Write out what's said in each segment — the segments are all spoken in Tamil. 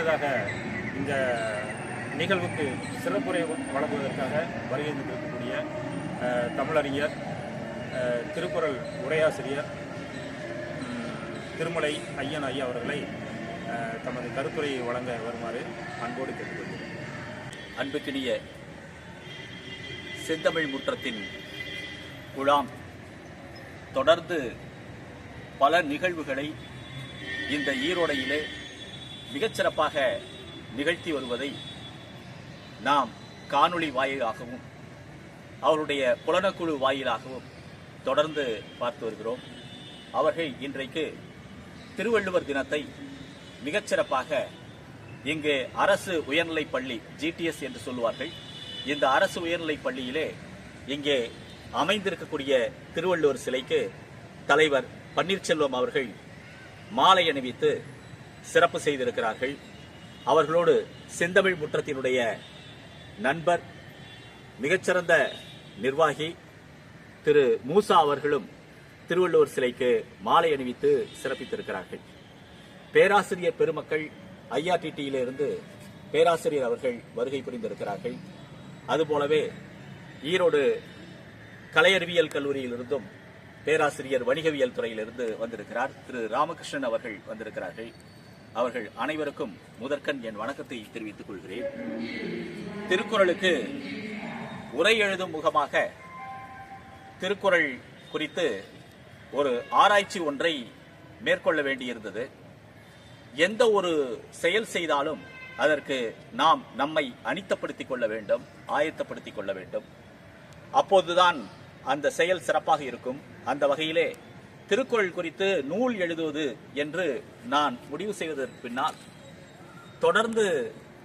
அடுத்ததாக இந்த நிகழ்வுக்கு சிறப்புரை வழங்குவதற்காக வருகை தந்திருக்கக்கூடிய தமிழறிஞர் திருக்குறள் உரையாசிரியர் திருமலை ஐயன் ஐயா அவர்களை தமது கருத்துரையை வழங்க வருமாறு அன்போடு கேட்டுக்கொள்கிறேன். அன்புக்கினிய செந்தமிழ் முற்றத்தின் குழாம் தொடர்ந்து பல நிகழ்வுகளை இந்த ஈரோடையிலே மிகச்சிறப்பாக நிகழ்த்தி வருவதை நாம் காணொளி வாயிலாகவும் அவருடைய புலனக்குழு வாயிலாகவும் தொடர்ந்து பார்த்து வருகிறோம். அவர்கள் இன்றைக்கு திருவள்ளுவர் தினத்தை மிகச்சிறப்பாக இங்கு அரசு உயர்நிலைப் பள்ளி ஜிடிஎஸ் என்று சொல்லுவார்கள். இந்த அரசு உயர்நிலைப் பள்ளியிலே இங்கே அமைந்திருக்கக்கூடிய திருவள்ளுவர் சிலைக்கு தலைவர் பன்னீர்செல்வம் அவர்கள் மாலை அணிவித்து சிறப்பு செய்திருக்கிறார்கள். அவர்களோடு செந்தமிழ் முற்றத்தினுடைய நண்பர் மிகச்சிறந்த நிர்வாகி திரு மூசா அவர்களும் திருவள்ளுவர் சிலைக்கு மாலை அணிவித்து சிறப்பித்திருக்கிறார்கள். பேராசிரியர் பெருமக்கள் ஐஆர்டிடியிலிருந்து பேராசிரியர் அவர்கள் வருகை புரிந்திருக்கிறார்கள். அதுபோலவே ஈரோடு கலையறிவியல் கல்லூரியிலிருந்தும் பேராசிரியர் வணிகவியல் துறையிலிருந்து வந்திருக்கிறார். திரு ராமகிருஷ்ணன் அவர்கள் வந்திருக்கிறார்கள். அவர்கள் அனைவருக்கும் முதற்கண் என் வணக்கத்தை தெரிவித்துக் கொள்கிறேன். திருக்குறளுக்கு உரை எழுதும் முகமாக திருக்குறள் குறித்து ஒரு ஆராய்ச்சி ஒன்றை மேற்கொள்ள வேண்டியிருந்தது. எந்த ஒரு செயல் செய்தாலும் அதற்கு நாம் நம்மை அனித்தப்படுத்திக் கொள்ள வேண்டும் ஆயத்தப்படுத்திக் கொள்ள வேண்டும். அப்போதுதான் அந்த செயல் சிறப்பாக இருக்கும். அந்த வகையிலே திருக்குறள் குறித்து நூல் எழுதுவது என்று நான் முடிவு செய்வதற்கு பின்னால் தொடர்ந்து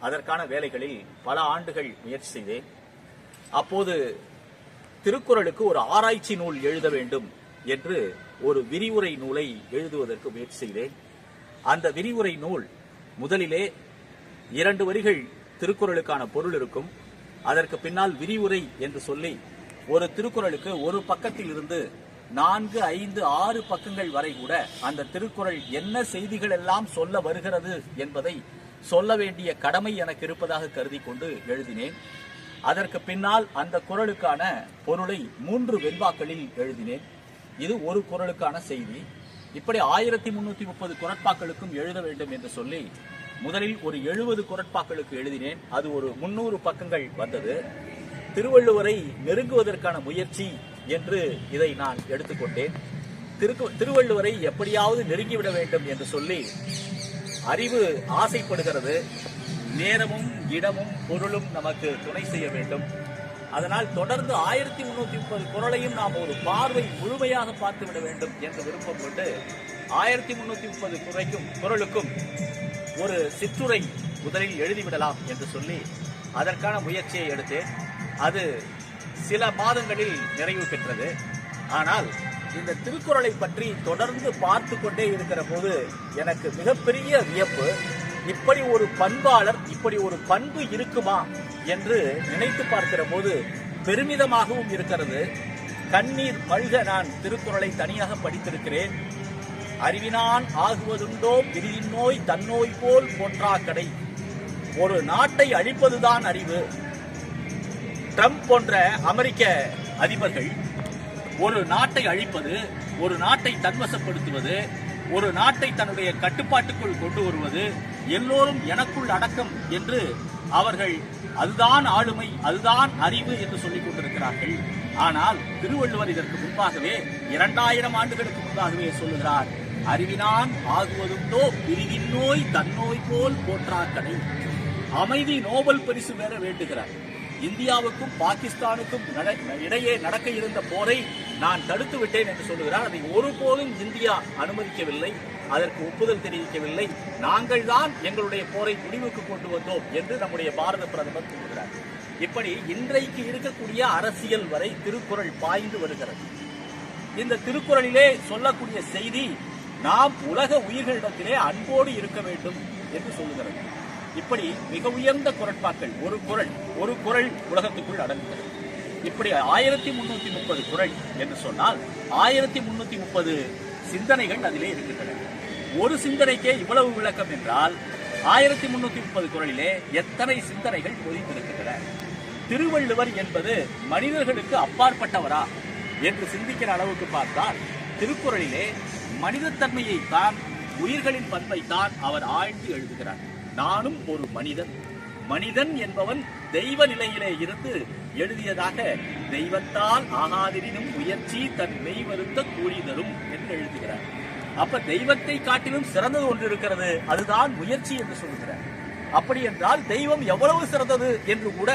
அதற்கான வேலைகளில் பல ஆண்டுகள் முயற்சி செய்தேன். அப்போது திருக்குறளுக்கு ஒரு ஆராய்ச்சி நூல் எழுத வேண்டும் என்று ஒரு விரிவுரை நூலை எழுதுவதற்கு முயற்சி செய்தேன். அந்த விரிவுரை நூல் முதலிலே இரண்டு வரிகள் திருக்குறளுக்கான பொருள் இருக்கும். அதற்கு பின்னால் விரிவுரை என்று சொல்லி ஒரு திருக்குறளுக்கு ஒரு பக்கத்தில் இருந்து நான்கு ஐந்து ஆறு பக்கங்கள் வரை கூட அந்த திருக்குறள் என்ன செய்திகள் எல்லாம் சொல்ல வருகிறது என்பதை சொல்ல வேண்டிய கடமை எனக்கு இருப்பதாக கருதி கொண்டு எழுதினேன். அதற்கு பின்னால் அந்த குறளுக்கான பொருளை மூன்று வெண்பாக்களில் எழுதினேன். இது ஒரு குறளுக்கான செய்தி. இப்படி ஆயிரத்தி முன்னூத்தி முப்பது குரட்பாக்களுக்கும் எழுத வேண்டும் என்று சொல்லி முதலில் ஒரு எழுபது குரட்பாக்களுக்கு எழுதினேன். அது ஒரு முன்னூறு பக்கங்கள் வந்தது. திருவள்ளுவரை நெருங்குவதற்கான முயற்சி என்று இதை நான் எடுத்துக்கொண்டேன். திருக்கு- திருவள்ளுவரை எப்படியாவது நெருங்கிவிட வேண்டும் என்று சொல்லி அறிவு ஆசைப்படுகிறது. நேரமும் இடமும் பொருளும் நமக்கு துணை செய்ய வேண்டும். அதனால் தொடர்ந்து ஆயிரத்தி முன்னூத்தி முப்பது குரலையும் நாம் ஒரு பார்வை முழுமையாக பார்த்து விட வேண்டும் என்று விருப்பம் கொண்டு ஆயிரத்தி முன்னூத்தி முப்பது குறைக்கும் குரலுக்கும் ஒரு சிற்றுரை முதலில் எழுதிவிடலாம் என்று சொல்லி அதற்கான முயற்சியை எடுத்தேன். அது சில மாதங்களில் நிறைவு பெற்றது. ஆனால் இந்த திருக்குறளை பற்றி தொடர்ந்து பார்த்து கொண்டே இருக்கிற போது எனக்கு மிகப்பெரிய வியப்பு இப்படி ஒரு பண்பாளர் இப்படி ஒரு பண்பு இருக்குமா என்று நினைத்து பார்க்கிற போது பெருமிதமாகவும் இருக்கிறது. கண்ணீர் மல்க நான் திருக்குறளை தனியாக படித்திருக்கிறேன். அறிவினான் ஆகுவதுண்டோ பிரிதின் நோய் தன்னோய் போல் போன்றாக்கடை ஒரு நாட்டை அழிப்பதுதான் அறிவு. ட்ரம்ப் போன்ற அமெரிக்க அதிபர்கள் ஒரு நாட்டை அழிப்பது ஒரு நாட்டை தன்வசப்படுத்துவது ஒரு நாட்டை தன்னுடைய கட்டுப்பாட்டுக்குள் கொண்டு வருவது எல்லோரும் எனக்குள் அடக்கம் என்று அவர்கள் அதுதான் ஆளுமை அதுதான் அறிவு என்று சொல்லிக் கொண்டிருக்கிறார்கள். ஆனால் திருவள்ளுவர் இதற்கு முன்பாகவே இரண்டாயிரம் ஆண்டுகளுக்கு முன்பாகவே சொல்லுகிறார் அறிவினான் ஆகுவதுண்டோ பிரிவின் நோய் தன்னோய் போல் போற்றாக்கடை. அமைதி நோபல் பரிசு பெற வேண்டுகிறார். இந்தியாவுக்கும் பாகிஸ்தானுக்கும் நட- இடையே நடக்க இருந்த போரை நான் தடுத்து விட்டேன் என்று சொல்லுகிறார். அதை ஒருபோதும் இந்தியா அனுமதிக்கவில்லை. அதற்கு ஒப்புதல் தெரிவிக்கவில்லை. நாங்கள் தான் எங்களுடைய போரை முடிவுக்கு கொண்டு வந்தோம் என்று நம்முடைய பாரத பிரதமர் கூறுகிறார். இப்படி இன்றைக்கு இருக்கக்கூடிய அரசியல் வரை திருக்குறள் பாய்ந்து வருகிறது. இந்த திருக்குறளிலே சொல்லக்கூடிய செய்தி நாம் உலக உயிர்களிடத்திலே அன்போடு இருக்க வேண்டும் என்று சொல்லுகிறது. இப்படி மிக உயர்ந்த குரட்பாக்கள் ஒரு குறள் ஒரு குறள் உலகத்துக்குள் அடங்குகிறது. இப்படி ஆயிரத்தி முன்னூத்தி முப்பது குறள் என்று சொன்னால் ஆயிரத்தி முன்னூத்தி முப்பது சிந்தனைகள் அதிலே இருக்கின்றன. ஒரு சிந்தனைக்கே இவ்வளவு விளக்கம் என்றால் ஆயிரத்தி முன்னூத்தி முப்பது குரலிலே எத்தனை சிந்தனைகள் பொதிந்திருக்கின்றன திருவள்ளுவர் என்பது மனிதர்களுக்கு அப்பாற்பட்டவரா என்று சிந்திக்கிற அளவுக்கு பார்த்தால் திருக்குறளிலே மனிதத்தன்மையை தான் உயிர்களின் பண்பை தான் அவர் ஆழ்ந்து எழுதுகிறார். நானும் ஒரு மனிதன். மனிதன் என்பவன் தெய்வ நிலையிலே இருந்து எழுதியதாக தெய்வத்தால் ஆகாதிரினும் முயற்சி தன் மெய் வருத்த கூலி தரும் என்று எழுதுகிறார். அப்ப தெய்வத்தை காட்டிலும் சிறந்தது ஒன்று இருக்கிறது அதுதான் முயற்சி என்று சொல்கிறார் அப்படி என்றால் தெய்வம் எவ்வளவு சிறந்தது என்று கூட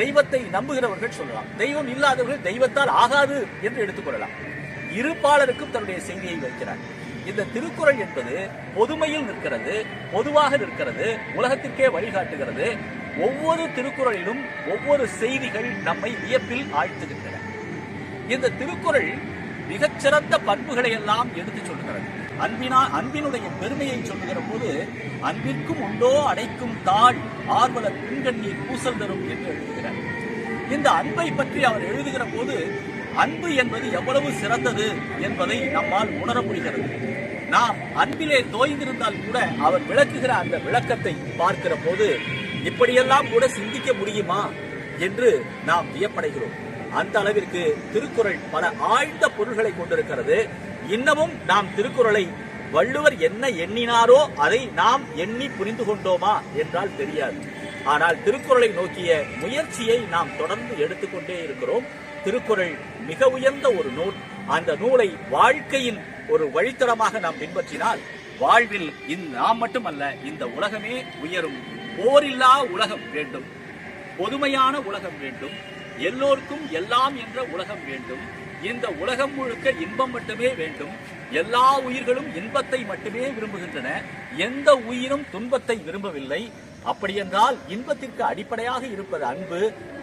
தெய்வத்தை நம்புகிறவர்கள் சொல்லலாம். தெய்வம் இல்லாதவர்கள் தெய்வத்தால் ஆகாது என்று எடுத்துக்கொள்ளலாம் இருப்பாளருக்கும் தன்னுடைய செய்தியை வைக்கிறார். இந்த திருக்குறள் என்பது பொதுமையில் நிற்கிறது பொதுவாக நிற்கிறது உலகத்திற்கே வழிகாட்டுகிறது. ஒவ்வொரு திருக்குறளிலும் ஒவ்வொரு செய்திகள் நம்மை வியப்பில் ஆழ்த்துகின்றன. இந்த திருக்குறள் மிகச்சிறந்த பண்புகளை எல்லாம் எடுத்து சொல்லுகிறது. அன்பினா அன்பினுடைய பெருமையை சொல்லுகிற போது அன்பிற்கும் உண்டோ அடைக்கும் தாழ் ஆர்வலர் பின்கண்ணீர் பூசல் தரும் என்று எழுதுகிறார். இந்த அன்பை பற்றி அவர் எழுதுகிற போது அன்பு என்பது எவ்வளவு சிறந்தது என்பதை நம்மால் உணர முடிகிறது. நாம் அன்பிலே தோய்ந்திருந்தால் கூட அவர் விளக்குகிற அந்த விளக்கத்தை பார்க்கிற போது இப்படியெல்லாம் கூட சிந்திக்க முடியுமா என்று நாம் வியப்படைகிறோம். அந்த அளவிற்கு திருக்குறள் பல ஆழ்ந்த பொருள்களை கொண்டிருக்கிறது. இன்னமும் நாம் திருக்குறளை வள்ளுவர் என்ன எண்ணினாரோ அதை நாம் எண்ணி புரிந்து கொண்டோமா என்றால் தெரியாது. ஆனால் திருக்குறளை நோக்கிய முயற்சியை நாம் தொடர்ந்து எடுத்துக்கொண்டே இருக்கிறோம். திருக்குறள் மிக உயர்ந்த ஒரு நூல். அந்த நூலை வாழ்க்கையின் ஒரு வழித்தடமாக நாம் பின்பற்றினால் வாழ்வில் நாம் மட்டுமல்ல இந்த உலகமே உயரும். போரில்லா உலகம் வேண்டும். பொதுமையான உலகம் வேண்டும். எல்லோருக்கும் எல்லாம் என்ற உலகம் வேண்டும். இந்த உலகம் முழுக்க இன்பம் மட்டுமே வேண்டும். எல்லா உயிர்களும் இன்பத்தை மட்டுமே விரும்புகின்றன. எந்த உயிரும் துன்பத்தை விரும்பவில்லை. அப்படியென்றால் இன்பத்திற்கு அடிப்படையாக இருப்பது அன்பு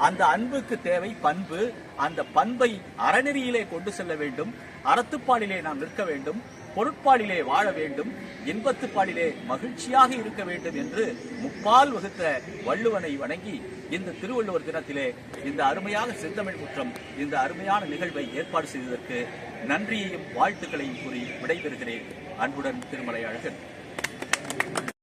அந்த அன்புக்கு தேவை பண்பு அந்த பண்பை அறநெறியிலே கொண்டு செல்ல வேண்டும் அறத்துப்பாலிலே நாம் நிற்க வேண்டும் பொருட்பாலிலே வாழ வேண்டும் இன்பத்துப்பாலிலே மகிழ்ச்சியாக இருக்க வேண்டும் என்று முப்பால் வகுத்த வள்ளுவனை வணங்கி இந்த திருவள்ளுவர் தினத்திலே இந்த அருமையான செந்தமிழ் குற்றம் இந்த அருமையான நிகழ்வை ஏற்பாடு செய்ததற்கு நன்றியையும் வாழ்த்துக்களையும் கூறி விடைபெறுகிறேன். அன்புடன் திருமலை அழகன்.